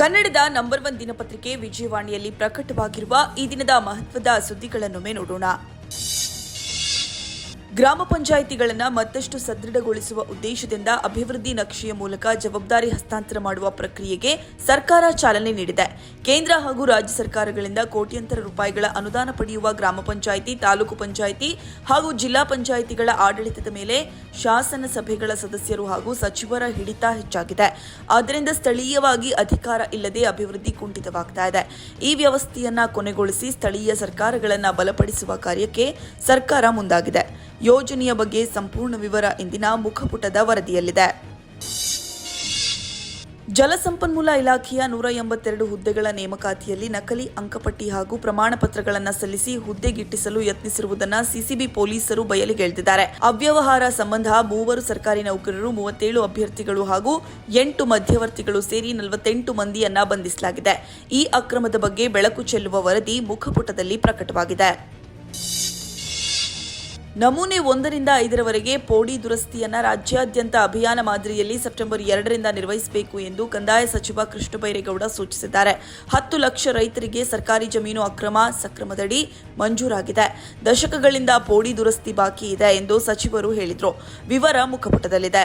ಕನ್ನಡದ number one ದಿನಪತ್ರಿಕೆ ವಿಜಯವಾಣಿಯಲ್ಲಿ ಪ್ರಕಟವಾಗಿರುವ ಈ ದಿನದ ಮಹತ್ವದ ಸುದ್ದಿಗಳನ್ನೊಮ್ಮೆ ನೋಡೋಣ. ಗ್ರಾಮ ಪಂಚಾಯಿತಿಗಳನ್ನು ಮತ್ತಷ್ಟು ಸದೃಢಗೊಳಿಸುವ ಉದ್ದೇಶದಿಂದ ಅಭಿವೃದ್ಧಿ ನಕ್ಷೆಯ ಮೂಲಕ ಜವಾಬ್ದಾರಿ ಹಸ್ತಾಂತರ ಮಾಡುವ ಪ್ರಕ್ರಿಯೆಗೆ ಸರ್ಕಾರ ಚಾಲನೆ ನೀಡಿದೆ. ಕೇಂದ್ರ ಹಾಗೂ ರಾಜ್ಯ ಸರ್ಕಾರಗಳಿಂದ ಕೋಟ್ಯಂತರ ರೂಪಾಯಿಗಳ ಅನುದಾನ ಪಡೆಯುವ ಗ್ರಾಮ ಪಂಚಾಯಿತಿ, ತಾಲೂಕು ಪಂಚಾಯಿತಿ ಹಾಗೂ ಜಿಲ್ಲಾ ಪಂಚಾಯಿತಿಗಳ ಆಡಳಿತದ ಮೇಲೆ ಶಾಸನ ಸಭೆಗಳ ಸದಸ್ಯರು ಹಾಗೂ ಸಚಿವರ ಹಿಡಿತ ಹೆಚ್ಚಾಗಿದೆ. ಆದ್ದರಿಂದ ಸ್ಥಳೀಯವಾಗಿ ಅಧಿಕಾರ ಇಲ್ಲದೆ ಅಭಿವೃದ್ಧಿ ಕುಂಠಿತವಾಗ್ತಾ ಇದೆ. ಈ ವ್ಯವಸ್ಥೆಯನ್ನ ಕೊನೆಗೊಳಿಸಿ ಸ್ಥಳೀಯ ಸರ್ಕಾರಗಳನ್ನು ಬಲಪಡಿಸುವ ಕಾರ್ಯಕ್ಕೆ ಸರ್ಕಾರ ಮುಂದಾಗಿದೆ. ಯೋಜನೆಯ ಬಗ್ಗೆ ಸಂಪೂರ್ಣ ವಿವರ ಇಂದಿನ ಮುಖಪುಟದ ವರದಿಯಲ್ಲಿದೆ. ಜಲಸಂಪನ್ಮೂಲ ಇಲಾಖೆಯ ನೂರ ಎಂಬತ್ತೆರಡು ಹುದ್ದೆಗಳ ನೇಮಕಾತಿಯಲ್ಲಿ ನಕಲಿ ಅಂಕಪಟ್ಟಿ ಹಾಗೂ ಪ್ರಮಾಣ ಪತ್ರಗಳನ್ನು ಸಲ್ಲಿಸಿ ಹುದ್ದೆಗಿಟ್ಟಿಸಲು ಯತ್ನಿಸಿರುವುದನ್ನು ಸಿಸಿಬಿ ಪೊಲೀಸರು ಬಯಲಿಗೆಳೆದಿದ್ದಾರೆ. ಅವ್ಯವಹಾರ ಸಂಬಂಧ ಮೂವರು ಸರ್ಕಾರಿ ನೌಕರರು, ಮೂವತ್ತೇಳು ಅಭ್ಯರ್ಥಿಗಳು ಹಾಗೂ ಎಂಟು ಮಧ್ಯವರ್ತಿಗಳು ಸೇರಿ ನಲವತ್ತೆಂಟು ಮಂದಿಯನ್ನ ಬಂಧಿಸಲಾಗಿದೆ. ಈ ಅಕ್ರಮದ ಬಗ್ಗೆ ಬೆಳಕು ಚೆಲ್ಲುವ ವರದಿ ಮುಖಪುಟದಲ್ಲಿ ಪ್ರಕಟವಾಗಿದೆ. ನಮೂನೆ ಒಂದರಿಂದ ಐದರವರೆಗೆ ಪೋಡಿ ದುರಸ್ತಿಯನ್ನ ರಾಜ್ಯಾದ್ಯಂತ ಅಭಿಯಾನ ಮಾದರಿಯಲ್ಲಿ ಸೆಪ್ಟೆಂಬರ್ ಎರಡರಿಂದ ನಿರ್ವಹಿಸಬೇಕು ಎಂದು ಕಂದಾಯ ಸಚಿವ ಕೃಷ್ಣ ಬೈರೇಗೌಡ ಸೂಚಿಸಿದ್ದಾರೆ. ಹತ್ತು ಲಕ್ಷ ರೈತರಿಗೆ ಸರ್ಕಾರಿ ಜಮೀನು ಅಕ್ರಮ ಸಕ್ರಮದಡಿ ಮಂಜೂರಾಗಿದೆ. ದಶಕಗಳಿಂದ ಪೋಡಿ ದುರಸ್ತಿ ಬಾಕಿ ಇದೆ ಎಂದು ಸಚಿವರು ಹೇಳಿದರು. ವಿವರ ಮುಖಪುಟದಲ್ಲಿದೆ.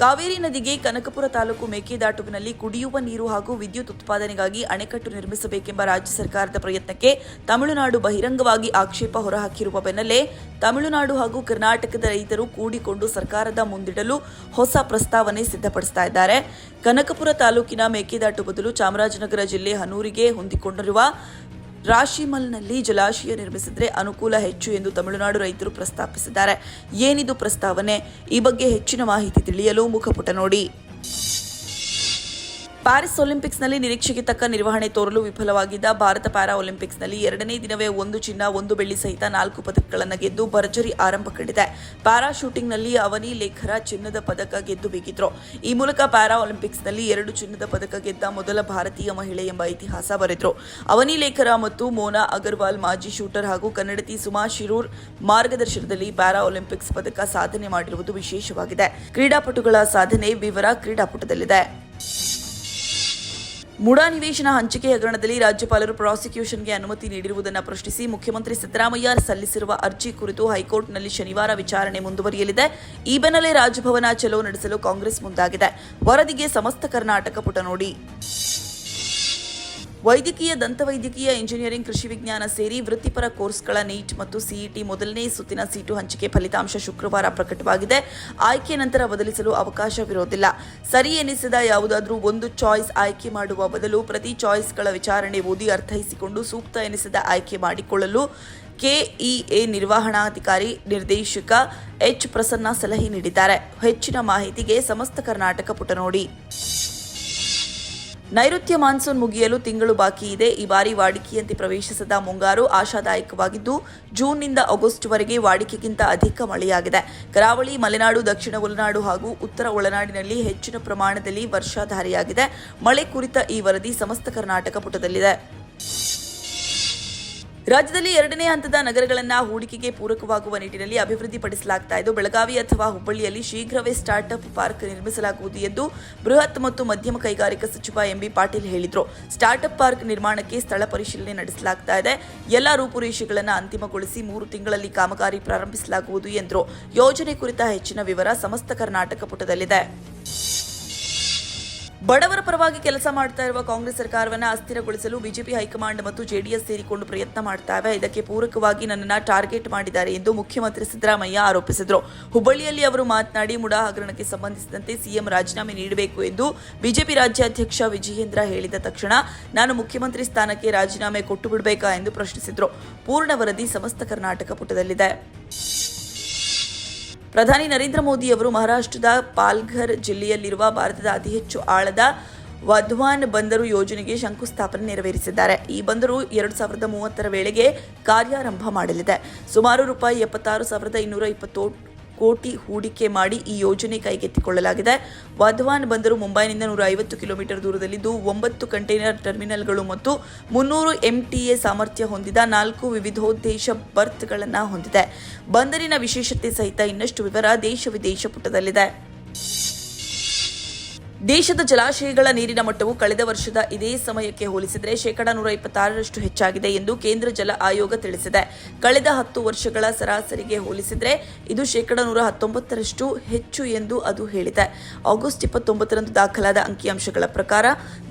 ಕಾವೇರಿ ನದಿಗೆ ಕನಕಪುರ ತಾಲೂಕು ಮೇಕೆದಾಟುವಿನಲ್ಲಿ ಕುಡಿಯುವ ನೀರು ಹಾಗೂ ವಿದ್ಯುತ್ ಉತ್ಪಾದನೆಗಾಗಿ ಅಣೆಕಟ್ಟು ನಿರ್ಮಿಸಬೇಕೆಂಬ ರಾಜ್ಯ ಸರ್ಕಾರದ ಪ್ರಯತ್ನಕ್ಕೆ ತಮಿಳುನಾಡು ಬಹಿರಂಗವಾಗಿ ಆಕ್ಷೇಪ ಹೊರಹಾಕಿರುವ ಬೆನ್ನಲ್ಲೇ ತಮಿಳುನಾಡು ಹಾಗೂ ಕರ್ನಾಟಕದ ರೈತರು ಕೂಡಿಕೊಂಡು ಸರ್ಕಾರದ ಮುಂದಿಡಲು ಹೊಸ ಪ್ರಸ್ತಾವನೆ ಸಿದ್ಧಪಡಿಸ್ತಾ ಇದ್ದಾರೆ. ಕನಕಪುರ ತಾಲೂಕಿನ ಮೇಕೆದಾಟು ಬದಲು ಚಾಮರಾಜನಗರ ಜಿಲ್ಲೆ ಹನೂರಿಗೆ ಹೊಂದಿಕೊಂಡಿರುವ ರಾಶಿಮಲ್ನಲ್ಲಿ ಜಲಾಶಯ ನಿರ್ಮಿಸಿದರೆ ಅನುಕೂಲ ಹೆಚ್ಚು ಎಂದು ತಮಿಳುನಾಡು ರೈತರು ಪ್ರಸ್ತಾಪಿಸಿದ್ದಾರೆ. ಏನಿದು ಪ್ರಸ್ತಾವನೆ? ಈ ಬಗ್ಗೆ ಹೆಚ್ಚಿನ ಮಾಹಿತಿ ತಿಳಿಯಲು ಮುಖಪುಟ ನೋಡಿ. ಪ್ಯಾರಿಸ್ ಒಲಿಂಪಿಕ್ಸ್ನಲ್ಲಿ ನಿರೀಕ್ಷೆಗೆ ತಕ್ಕ ನಿರ್ವಹಣೆ ತೋರಲು ವಿಫಲವಾಗಿದ್ದ ಭಾರತ ಪ್ಯಾರಾ ಒಲಿಂಪಿಕ್ಸ್ನಲ್ಲಿ ಎರಡನೇ ದಿನವೇ ಒಂದು ಚಿನ್ನ, ಒಂದು ಬೆಳ್ಳಿ ಸಹಿತ ನಾಲ್ಕು ಪದಕಗಳನ್ನು ಗೆದ್ದು ಭರ್ಜರಿ ಆರಂಭ ಕಂಡಿದೆ. ಪ್ಯಾರಾ ಶೂಟಿಂಗ್ನಲ್ಲಿ ಅವನಿ ಲೇಖರ ಚಿನ್ನದ ಪದಕ ಗೆದ್ದು ಬೀಗಿದ್ರು. ಈ ಮೂಲಕ ಪ್ಯಾರಾ ಒಲಿಂಪಿಕ್ಸ್ನಲ್ಲಿ ಎರಡು ಚಿನ್ನದ ಪದಕ ಗೆದ್ದ ಮೊದಲ ಭಾರತೀಯ ಮಹಿಳೆ ಎಂಬ ಇತಿಹಾಸ ಬರೆದ್ರು. ಅವನಿ ಲೇಖರ ಮತ್ತು ಮೋನಾ ಅಗರ್ವಾಲ್ ಮಾಜಿ ಶೂಟರ್ ಹಾಗೂ ಕನ್ನಡತಿ ಸುಮಾ ಶಿರೂರ್ ಮಾರ್ಗದರ್ಶನದಲ್ಲಿ ಪ್ಯಾರಾ ಒಲಿಂಪಿಕ್ಸ್ ಪದಕ ಸಾಧನೆ ಮಾಡಿರುವುದು ವಿಶೇಷವಾಗಿದೆ. ಕ್ರೀಡಾಪಟುಗಳ ಸಾಧನೆ ವಿವರ ಕ್ರೀಡಾಪಟುದಲ್ಲಿದೆ. ಮುಡಾ ನಿವೇಶನ ಹಂಚಿಕೆ ಹಗರಣದಲ್ಲಿ ರಾಜ್ಯಪಾಲರು ಪ್ರಾಸಿಕ್ಯೂಷನ್ಗೆ ಅನುಮತಿ ನೀಡಿರುವುದನ್ನು ಪ್ರಶ್ನಿಸಿ ಮುಖ್ಯಮಂತ್ರಿ ಸಿದ್ದರಾಮಯ್ಯ ಸಲ್ಲಿಸಿರುವ ಅರ್ಜಿ ಕುರಿತು ಹೈಕೋರ್ಟ್ನಲ್ಲಿ ಶನಿವಾರ ವಿಚಾರಣೆ ಮುಂದುವರಿಯಲಿದೆ. ಈ ಬೆನ್ನಲ್ಲೇ ರಾಜಭವನ ಚಲೋ ನಡೆಸಲು ಕಾಂಗ್ರೆಸ್ ಮುಂದಾಗಿದೆ. ವರದಿಗೆ ಸಮಸ್ತ ಕರ್ನಾಟಕ ಪುಟ ನೋಡಿ. ವೈದ್ಯಕೀಯ, ದಂತವೈದ್ಯಕೀಯ, ಇಂಜಿನಿಯರಿಂಗ್, ಕೃಷಿ ವಿಜ್ಞಾನ ಸೇರಿ ವೃತ್ತಿಪರ ಕೋರ್ಸ್ಗಳ ನೀಟ್ ಮತ್ತು ಸಿಇಟಿ ಮೊದಲನೇ ಸುತ್ತಿನ ಸೀಟು ಹಂಚಿಕೆ ಫಲಿತಾಂಶ ಶುಕ್ರವಾರ ಪ್ರಕಟವಾಗಿದೆ. ಆಯ್ಕೆ ನಂತರ ಬದಲಿಸಲು ಅವಕಾಶವಿರೋದಿಲ್ಲ ಸರಿ ಎನಿಸಿದ ಯಾವುದಾದರೂ ಒಂದು ಚಾಯ್ಸ್ ಆಯ್ಕೆ ಮಾಡುವ ಬದಲು ಪ್ರತಿ ಚಾಯ್ಸ್ಗಳ ವಿಚಾರಣೆ ಓದಿ ಅರ್ಥೈಸಿಕೊಂಡು ಸೂಕ್ತ ಎನಿಸಿದ ಆಯ್ಕೆ ಮಾಡಿಕೊಳ್ಳಲು ಕೆಇಎ ನಿರ್ವಹಣಾಧಿಕಾರಿ ನಿರ್ದೇಶಕ ಎಚ್ ಪ್ರಸನ್ನ ಸಲಹೆ ನೀಡಿದ್ದಾರೆ. ಹೆಚ್ಚಿನ ಮಾಹಿತಿಗೆ ಸಮಸ್ತ ಕರ್ನಾಟಕ ಪುಟ ನೋಡಿ ನೈಋತ್ಯ ಮಾನ್ಸೂನ್ ಮುಗಿಯಲು ತಿಂಗಳು ಬಾಕಿ ಇದೆ. ಈ ಬಾರಿ ವಾಡಿಕೆಯಂತೆ ಪ್ರವೇಶಿಸದ ಮುಂಗಾರು ಆಶಾದಾಯಕವಾಗಿದ್ದು, ಜೂನ್ನಿಂದ ಆಗಸ್ಟ್ವರೆಗೆ ವಾಡಿಕೆಗಿಂತ ಅಧಿಕ ಮಳೆಯಾಗಿದೆ. ಕರಾವಳಿ, ಮಲೆನಾಡು, ದಕ್ಷಿಣ ಒಳನಾಡು ಹಾಗೂ ಉತ್ತರ ಒಳನಾಡಿನಲ್ಲಿ ಹೆಚ್ಚಿನ ಪ್ರಮಾಣದಲ್ಲಿ ವರ್ಷಾಧಾರಿಯಾಗಿದೆ. ಮಳೆ ಕುರಿತ ಈ ವರದಿ ಸಮಸ್ತ ಕರ್ನಾಟಕ ಪುಟದಲ್ಲಿದೆ. ರಾಜ್ಯದಲ್ಲಿ ಎರಡನೇ ಹಂತದ ನಗರಗಳನ್ನು ಹೂಡಿಕೆಗೆ ಪೂರಕವಾಗುವ ನಿಟ್ಟಿನಲ್ಲಿ ಅಭಿವೃದ್ಧಿಪಡಿಸಲಾಗ್ತಾ ಇದ್ದು, ಬೆಳಗಾವಿ ಅಥವಾ ಹುಬ್ಬಳ್ಳಿಯಲ್ಲಿ ಶೀಘ್ರವೇ ಸ್ಟಾರ್ಟ್ಅಪ್ ಪಾರ್ಕ್ ನಿರ್ಮಿಸಲಾಗುವುದು ಎಂದು ಬೃಹತ್ ಮತ್ತು ಮಧ್ಯಮ ಕೈಗಾರಿಕಾ ಸಚಿವ ಎಂಬಿ ಪಾಟೀಲ್ ಹೇಳಿದರು. ಸ್ಟಾರ್ಟ್ಅಪ್ ಪಾರ್ಕ್ ನಿರ್ಮಾಣಕ್ಕೆ ಸ್ಥಳ ಪರಿಶೀಲನೆ ನಡೆಸಲಾಗ್ತಾ ಇದೆ. ಎಲ್ಲ ರೂಪುರೇಷೆಗಳನ್ನು ಅಂತಿಮಗೊಳಿಸಿ ಮೂರು ತಿಂಗಳಲ್ಲಿ ಕಾಮಗಾರಿ ಪ್ರಾರಂಭಿಸಲಾಗುವುದು ಎಂದರು. ಯೋಜನೆ ಕುರಿತ ಹೆಚ್ಚಿನ ವಿವರ ಸಮಸ್ತ ಕರ್ನಾಟಕ ಪುಟದಲ್ಲಿದೆ. ಬಡವರ ಪರವಾಗಿ ಕೆಲಸ ಮಾಡ್ತಾ ಇರುವ ಕಾಂಗ್ರೆಸ್ ಸರ್ಕಾರವನ್ನು ಅಸ್ಥಿರಗೊಳಿಸಲು ಬಿಜೆಪಿ ಹೈಕಮಾಂಡ್ ಮತ್ತು ಜೆಡಿಎಸ್ ಸೇರಿಕೊಂಡು ಪ್ರಯತ್ನ ಮಾಡ್ತಾವೆ ಇದಕ್ಕೆ ಪೂರಕವಾಗಿ ನನ್ನನ್ನು ಟಾರ್ಗೆಟ್ ಮಾಡಿದ್ದಾರೆ ಎಂದು ಮುಖ್ಯಮಂತ್ರಿ ಸಿದ್ದರಾಮಯ್ಯ ಆರೋಪಿಸಿದರು. ಹುಬ್ಬಳ್ಳಿಯಲ್ಲಿ ಅವರು ಮಾತನಾಡಿ, ಮುಡಾ ಹಗರಣಕ್ಕೆ ಸಂಬಂಧಿಸಿದಂತೆ ಸಿಎಂ ರಾಜೀನಾಮೆ ನೀಡಬೇಕು ಎಂದು ಬಿಜೆಪಿ ರಾಜ್ಯಾಧ್ಯಕ್ಷ ವಿಜಯೇಂದ್ರ ಹೇಳಿದ ತಕ್ಷಣ ನಾನು ಮುಖ್ಯಮಂತ್ರಿ ಸ್ಥಾನಕ್ಕೆ ರಾಜೀನಾಮೆ ಕೊಟ್ಟು ಬಿಡಬೇಕಾ ಎಂದು ಪ್ರಶ್ನಿಸಿದರು. ಪೂರ್ಣ ವರದಿ ಸಮಸ್ತ ಕರ್ನಾಟಕ ಪುಟದಲ್ಲಿದೆ. ಪ್ರಧಾನಿ ನರೇಂದ್ರ ಮೋದಿ ಅವರು ಮಹಾರಾಷ್ಟ್ರದ ಪಾಲ್ಘರ್ ಜಿಲ್ಲೆಯಲ್ಲಿರುವ ಭಾರತದ ಅತಿ ಹೆಚ್ಚು ಆಳದ ವಧ್ವಾನ್ ಬಂದರು ಯೋಜನೆಗೆ ಶಂಕುಸ್ಥಾಪನೆ ನೆರವೇರಿಸಿದ್ದಾರೆ. ಈ ಬಂದರು ಎರಡು ಸಾವಿರದ ಮೂವತ್ತರ ವೇಳೆಗೆ ಕಾರ್ಯಾರಂಭ ಮಾಡಲಿದೆ. ಸುಮಾರು ರೂಪಾಯಿ ಎಪ್ಪತ್ತಾರು ಸಾವಿರದ ಇನ್ನೂರ ಇಪ್ಪತ್ತು ಕೋಟಿ ಹೂಡಿಕೆ ಮಾಡಿ ಈ ಯೋಜನೆ ಕೈಗೆತ್ತಿಕೊಳ್ಳಲಾಗಿದೆ. ವಧವಾನ್ ಬಂದರು ಮುಂಬೈನಿಂದ ನೂರ ಐವತ್ತು ಕಿಲೋಮೀಟರ್ ದೂರದಲ್ಲಿದ್ದು ಒಂಬತ್ತು ಕಂಟೈನರ್ ಟರ್ಮಿನಲ್ಗಳು ಮತ್ತು ಮುನ್ನೂರು ಎಂಟಿಎ ಸಾಮರ್ಥ್ಯ ಹೊಂದಿದ ನಾಲ್ಕು ವಿವಿಧೋದ್ದೇಶ ಬರ್ತ್ಗಳನ್ನು ಹೊಂದಿದೆ. ಬಂದರಿನ ವಿಶೇಷತೆ ಸಹಿತ ಇನ್ನಷ್ಟು ವಿವರ ದೇಶ ವಿದೇಶ ಪುಟದಲ್ಲಿದೆ. ದೇಶದ ಜಲಾಶಯಗಳ ನೀರಿನ ಮಟ್ಟವು ಕಳೆದ ವರ್ಷದ ಇದೇ ಸಮಯಕ್ಕೆ ಹೋಲಿಸಿದರೆ ಶೇಕಡಾ ನೂರ ಇಪ್ಪತ್ತಾರರಷ್ಟು ಹೆಚ್ಚಾಗಿದೆ ಎಂದು ಕೇಂದ್ರ ಜಲ ಆಯೋಗ ತಿಳಿಸಿದೆ. ಕಳೆದ ಹತ್ತು ವರ್ಷಗಳ ಸರಾಸರಿಗೆ ಹೋಲಿಸಿದರೆ ಇದು ಶೇಕಡಾ ನೂರ ಹತ್ತೊಂಬತ್ತರಷ್ಟು ಹೆಚ್ಚು ಎಂದು ಅದು ಹೇಳಿದೆ. ಆಗಸ್ಟ್ ಇಪ್ಪತ್ತೊಂಬತ್ತರಂದು ದಾಖಲಾದ ಅಂಕಿಅಂಶಗಳ ಪ್ರಕಾರ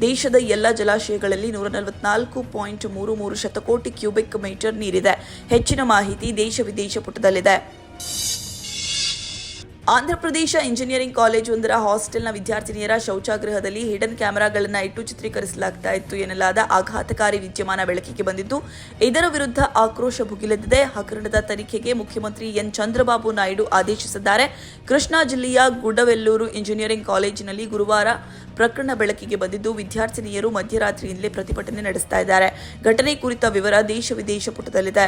ದೇಶದ ಎಲ್ಲ ಜಲಾಶಯಗಳಲ್ಲಿ ನೂರ ನಲವತ್ನಾಲ್ಕು ಪಾಯಿಂಟ್ ಮೂರು ಮೂರು ಶತಕೋಟಿ ಕ್ಯೂಬಿಕ್ ಮೀಟರ್ ನೀರಿದೆ. ಹೆಚ್ಚಿನ ಮಾಹಿತಿ ದೇಶ ವಿದೇಶ ಪುಟದಲ್ಲಿದೆ. ಆಂಧ್ರಪ್ರದೇಶ ಇಂಜಿನಿಯರಿಂಗ್ ಕಾಲೇಜೊಂದರ ಹಾಸ್ಟೆಲ್ನ ವಿದ್ಯಾರ್ಥಿನಿಯರ ಶೌಚಾಗೃಹದಲ್ಲಿ ಹಿಡನ್ ಕ್ಯಾಮೆರಾಗಳನ್ನು ಇಟ್ಟು ಚಿತ್ರೀಕರಿಸಲಾಗ್ತಾ ಇತ್ತು ಎನ್ನಲಾದ ಆಘಾತಕಾರಿ ವಿದ್ಯಮಾನ ಬೆಳಕಿಗೆ ಬಂದಿದ್ದು, ಇದರ ವಿರುದ್ಧ ಆಕ್ರೋಶ ಭುಗಿಲೆದ್ದಿದೆ. ಹಗರಣದ ತನಿಖೆಗೆ ಮುಖ್ಯಮಂತ್ರಿ ಎನ್. ಚಂದ್ರಬಾಬು ನಾಯ್ಡು ಆದೇಶಿಸಿದ್ದಾರೆ. ಕೃಷ್ಣಾ ಜಿಲ್ಲೆಯ ಗುಡ್ಡವೆಲ್ಲೂರು ಇಂಜಿನಿಯರಿಂಗ್ ಕಾಲೇಜಿನಲ್ಲಿ ಗುರುವಾರ ಪ್ರಕರಣ ಬೆಳಕಿಗೆ ಬಂದಿದ್ದು, ವಿದ್ಯಾರ್ಥಿನಿಯರು ಮಧ್ಯರಾತ್ರಿಯಿಂದಲೇ ಪ್ರತಿಭಟನೆ ನಡೆಸ್ತಾ ಇದ್ದಾರೆ. ಘಟನೆ ಕುರಿತ ವಿವರ ದೇಶ ವಿದೇಶ ಪುಟದಲ್ಲಿದೆ.